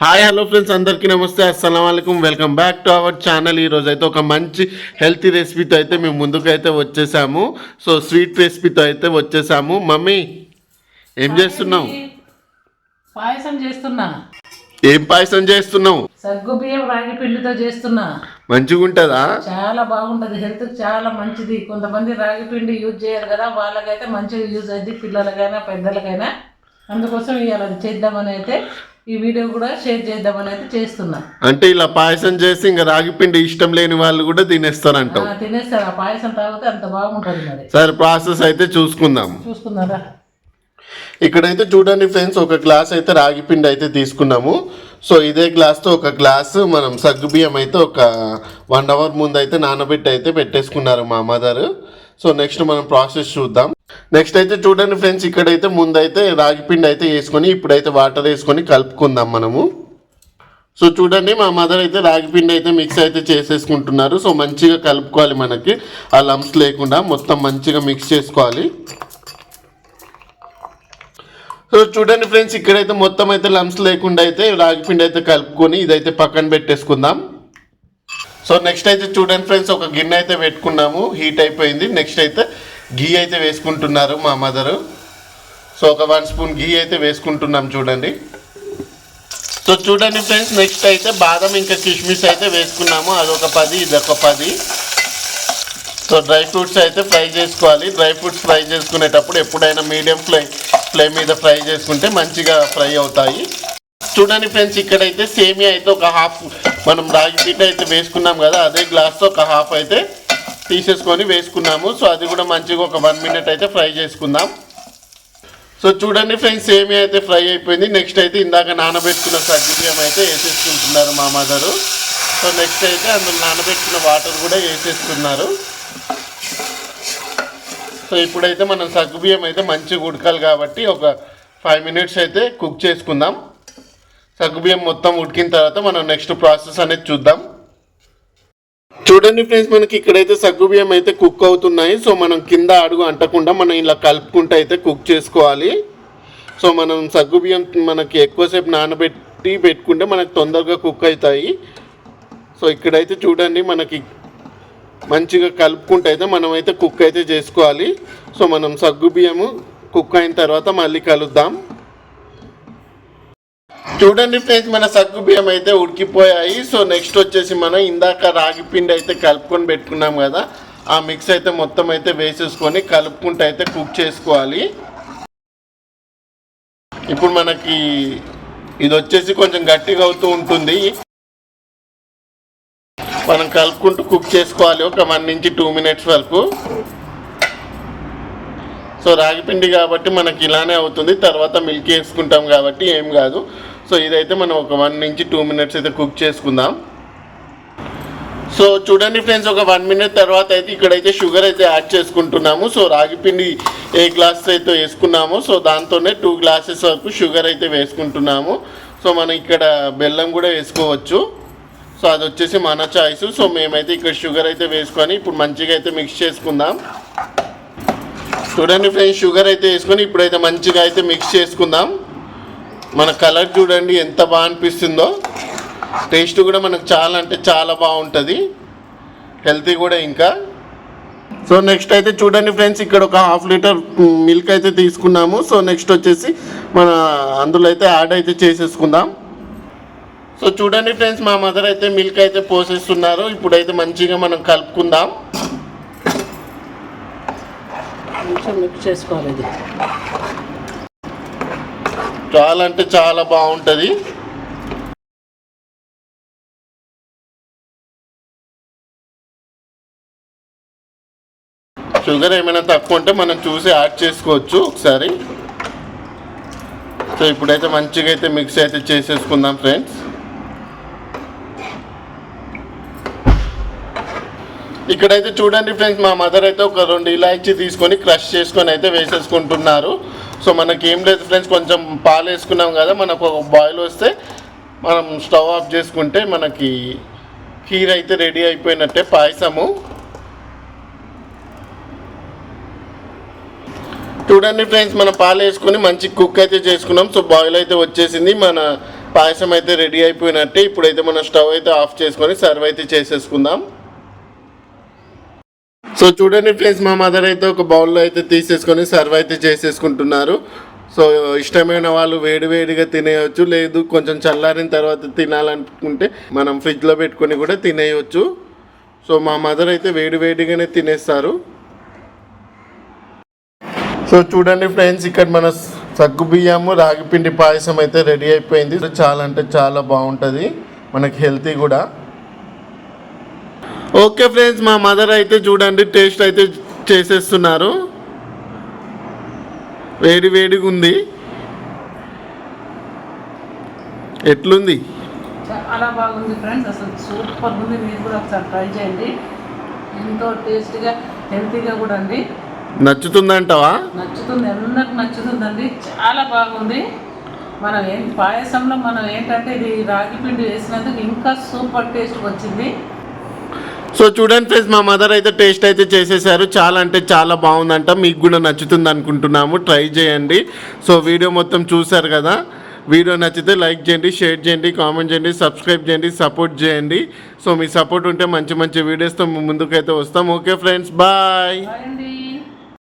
Hi hello friends అందరికీ నమస్తే అస్సలం welcome back to our channel ఈరోజు అయితే ఒక మంచి హెల్తీ రెసిపీతో అయితే మేము ముందుకు అయితే వచ్చేసాము సో స్వీట్ రెసిపీతో అయితే వచ్చేసాము. మమ్మీ ఏం చేస్తున్నావు? పాయసం చేస్తున్నా. ఏం పాయసం చేస్తున్నావు? సగ్గు బియ్యం రాగి పిండితో చేస్తున్నా. మంచిగా ఉంటుందా చాలా బాగుంటది. హెల్త్ చాలా మంచిది. కొంతమంది రాగి పిండి యూజ్ చేయరు కదా వాళ్ళకైతే మంచిగా యూజ్ అయింది పిల్లలకైనా పెద్దలకైనా. అందుకోసం ఇవాళ చేద్దామని అయితే. ఈ వీడియో కూడా షేర్ చేద్దామని అయితే చేస్తున్నా. అంటే ఇలా పాయసం చేసి ఇంకా రాగి పిండి ఇష్టం లేని వాళ్ళు కూడా తినేస్తారంటావు. ఆ, తినేస్తారు. ఆ పాయసం తాగితే అంత బాగుంటుంది మరి. సరే ప్రాసెస్ అయితే చూసుకుందాం. చూసుకున్నారా ఇక్కడైతే చూడండి ఫ్రెండ్స్ ఒక గ్లాస్ అయితే రాగి పిండి అయితే తీసుకున్నాము. సో ఇదే గ్లాస్తో ఒక గ్లాసు మనం సగ్గు బియ్యం అయితే ఒక వన్ అవర్ ముందు అయితే నానబెట్టి అయితే పెట్టేసుకున్నారు మా మదర్. సో నెక్స్ట్ మనం ప్రాసెస్ చూద్దాం. నెక్స్ట్ అయితే చూడండి ఫ్రెండ్స్ ఇక్కడైతే ముందైతే రాగిపిండి అయితే వేసుకొని ఇప్పుడైతే వాటర్ వేసుకొని కలుపుకుందాం మనము. సో చూడండి మా మదర్ అయితే రాగిపిండి అయితే మిక్స్ అయితే చేసేసుకుంటున్నారు. సో మంచిగా కలుపుకోవాలి మనకి. ఆ లంప్స్ లేకుండా మొత్తం మంచిగా మిక్స్ చేసుకోవాలి. సో చూడండి ఫ్రెండ్స్ ఇక్కడైతే మొత్తం అయితే లంప్స్ లేకుండా అయితే రాగిపిండి అయితే కలుపుకొని ఇదైతే పక్కన పెట్టేసుకుందాం. సో నెక్స్ట్ అయితే చూడండి ఫ్రెండ్స్ ఒక గిన్నె అయితే పెట్టుకున్నాము. హీట్ అయిపోయింది. నెక్స్ట్ అయితే గీ అయితే వేసుకుంటున్నారు మా మదరు. సో ఒక వన్ స్పూన్ గీ అయితే వేసుకుంటున్నాం చూడండి. సో చూడండి ఫ్రెండ్స్ నెక్స్ట్ అయితే బాదం ఇంకా కిష్మిస్ అయితే వేసుకున్నాము. అదొక పది ఇదొక పది. సో డ్రై ఫ్రూట్స్ అయితే ఫ్రై చేసుకోవాలి. డ్రై ఫ్రూట్స్ ఫ్రై చేసుకునేటప్పుడు ఎప్పుడైనా మీడియం ఫ్లై ఫ్లేమ్ మీద ఫ్రై చేసుకుంటే మంచిగా ఫ్రై అవుతాయి. చూడండి ఫ్రెండ్స్ ఇక్కడైతే సేమియా అయితే ఒక హాఫ్ మనం రాగి పీట అయితే వేసుకున్నాం కదా అదే గ్లాస్తో ఒక హాఫ్ అయితే తీసేసుకొని వేసుకున్నాము. సో అది కూడా మంచిగా ఒక వన్ మినిట్ అయితే ఫ్రై చేసుకుందాం. సో చూడండి ఫ్రెండ్స్ సేమియా అయితే ఫ్రై అయిపోయింది. నెక్స్ట్ అయితే ఇందాక నానబెట్టుకున్న సగ్గుబియ్యం అయితే వేసేసుకుంటున్నారు మా మదరు. సో నెక్స్ట్ అయితే అందులో నానబెట్టుకున్న వాటర్ కూడా వేసేస్తున్నారు సో ఇప్పుడైతే మనం సగ్గు బియ్యం అయితే మంచిగా ఉడకాలి కాబట్టి ఒక ఫైవ్ మినిట్స్ అయితే కుక్ చేసుకుందాం. సగ్గు బియ్యం మొత్తం ఉడికిన తర్వాత మనం నెక్స్ట్ ప్రాసెస్ అనేది చూద్దాం. చూడండి ఫ్రెండ్స్ మనకి ఇక్కడైతే సగ్గు బియ్యం అయితే కుక్ అవుతున్నాయి. సో మనం కింద అడుగు అంటకుండా మనం ఇలా కలుపుకుంటూ అయితే కుక్ చేసుకోవాలి. సో మనం సగ్గు బియ్యం మనకి ఎక్కువసేపు నానబెట్టి పెట్టుకుంటే మనకు తొందరగా కుక్ అవుతాయి. సో ఇక్కడైతే చూడండి మనకి మంచిగా కలుపుకుంటే అయితే మనం అయితే కుక్ అయితే చేసుకోవాలి. సో మనం సగ్గు బియ్యము కుక్ అయిన తర్వాత మళ్ళీ కలుద్దాం. చూడండి ఫ్రెండ్స్ మన సగ్గు బియ్యం అయితే ఉడికిపోయాయి. సో నెక్స్ట్ వచ్చేసి మనం ఇందాక రాగి పిండి అయితే కలుపుకొని పెట్టుకున్నాం కదా ఆ మిక్స్ అయితే మొత్తం అయితే వేసేసుకొని కలుపుకుంటూ అయితే కుక్ చేసుకోవాలి. ఇప్పుడు మనకి ఇది వచ్చేసి కొంచెం గట్టిగా అవుతూ ఉంటుంది. మనం కలుపుకుంటూ కుక్ చేసుకోవాలి ఒక వన్ నుంచి టూ మినిట్స్ వరకు. సో రాగిపిండి కాబట్టి మనకి ఇలానే అవుతుంది. తర్వాత మిల్క్ వేసుకుంటాం కాబట్టి ఏం కాదు. సో ఇదైతే మనం ఒక వన్ నుంచి టూ మినిట్స్ అయితే కుక్ చేసుకుందాం. సో చూడండి ఫ్రెండ్స్ ఒక వన్ మినిట్ తర్వాత అయితే ఇక్కడైతే షుగర్ అయితే యాడ్ చేసుకుంటున్నాము. సో రాగి పిండి ఏ గ్లాస్ అయితే వేసుకున్నామో సో దాంతోనే టూ గ్లాసెస్ వరకు షుగర్ అయితే వేసుకుంటున్నాము. సో మనం ఇక్కడ బెల్లం కూడా వేసుకోవచ్చు. సో అది వచ్చేసి మన చాయిస్. సో మేమైతే ఇక్కడ షుగర్ అయితే వేసుకొని ఇప్పుడు మంచిగా అయితే మిక్స్ చేసుకుందాం. చూడండి ఫ్రెండ్స్ షుగర్ అయితే వేసుకొని ఇప్పుడైతే మంచిగా అయితే మిక్స్ చేసుకుందాం. మన కలర్ చూడండి ఎంత బాగా అనిపిస్తుందో. టేస్ట్ కూడా మనకు చాలా అంటే చాలా బాగుంటుంది. హెల్తీ కూడా ఇంకా. సో నెక్స్ట్ అయితే చూడండి ఫ్రెండ్స్ ఇక్కడ ఒక హాఫ్ లీటర్ మిల్క్ అయితే తీసుకున్నాము. సో నెక్స్ట్ వచ్చేసి మన అందులో అయితే యాడ్ అయితే చేసేసుకుందాం. సో చూడండి ఫ్రెండ్స్ మా మదర్ అయితే మిల్క్ అయితే పోసేస్తున్నారు. ఇప్పుడైతే మంచిగా మనం కలుపుకుందాం. కొంచెం మిక్స్ చేసుకోవాలి ఇది చాలా అంటే చాలా బాగుంటుంది. షుగర్ ఏమైనా తక్కువ ఉంటే మనం చూసి యాడ్ చేసుకోవచ్చు ఒకసారి. సో ఇప్పుడైతే మంచిగా అయితే మిక్స్ అయితే చేసేసుకుందాం ఫ్రెండ్స్. ఇక్కడైతే చూడండి ఫ్రెండ్స్ మా మదర్ అయితే ఒక రెండు ఇలాచి తీసుకొని క్రష్ చేసుకొని అయితే వేసేసుకుంటున్నారు. సో మనకి ఏం లేదు ఫ్రెండ్స్ కొంచెం పాలు వేసుకున్నాం కదా మనకు ఒక బాయిల్ వస్తే మనం స్టవ్ ఆఫ్ చేసుకుంటే మనకి కీర్ అయితే రెడీ అయిపోయినట్టే పాయసము. చూడండి ఫ్రెండ్స్ మన పాలు వేసుకొని మంచి కుక్ అయితే చేసుకున్నాం. సో బాయిల్ అయితే వచ్చేసింది మన పాయసం అయితే రెడీ అయిపోయినట్టే. ఇప్పుడైతే మనం స్టవ్ అయితే ఆఫ్ చేసుకొని సర్వ్ అయితే చేసేసుకుందాం. సో చూడండి ఫ్రెండ్స్ మా మదర్ అయితే ఒక బౌల్లో అయితే తీసేసుకొని సర్వ్ అయితే చేసేసుకుంటున్నారు. సో ఇష్టమైన వాళ్ళు వేడివేడిగా తినేయచ్చు లేదు కొంచెం చల్లారిన తర్వాత తినాలనుకుంటే మనం ఫ్రిడ్జ్లో పెట్టుకొని కూడా తినేయచ్చు. సో మా మదర్ అయితే వేడివేడిగానే తినేస్తారు. సో చూడండి ఫ్రెండ్స్ ఇక్కడ మన సగ్గు బియ్యము రాగి పిండి పాయసం అయితే రెడీ అయిపోయింది. చాలా అంటే చాలా బాగుంటుంది మనకి హెల్తీ కూడా. ఓకే ఫ్రెండ్స్ మా మదర్ అయితే చూడండి టేస్ట్ అయితే చేసేస్తున్నారు. వేడి వేడిగా ఉంది. ఎట్లుంది? చాలా బాగుంది ఫ్రెండ్స్ అసలు సూపర్ ఉంది. మీరు కూడా ఒకసారి ట్రై చేయండి. ఎంతో టేస్టీగా హెల్తీగా కూడా అండి. నచ్చుతుందంటావా? నచ్చుతుంది అందరికి నచ్చుతుందండి. చాలా బాగుంది. మనం ఏం పాయసంలో మనం ఏంటంటే ఇది రాగి పిండి వేసినందుకు ఇంకా సూపర్ టేస్ట్ వచ్చింది. సో చూడండి ఫ్రెండ్స్ మా మదర్ అయితే టేస్ట్ అయితే చేసేసారు. చాలా అంటే చాలా బాగుందంట. మీకు కూడా నచ్చుతుంది అనుకుంటున్నాము. ట్రై చేయండి. సో వీడియో మొత్తం చూసారు కదా? వీడియో నచ్చితే లైక్ చేయండి షేర్ చేయండి కామెంట్ చేయండి సబ్స్క్రైబ్ చేయండి సపోర్ట్ చేయండి. సో మీ సపోర్ట్ ఉంటే మంచి మంచి వీడియోస్తో ముందుకైతే వస్తాం. ఓకే ఫ్రెండ్స్ బాయ్ అండి.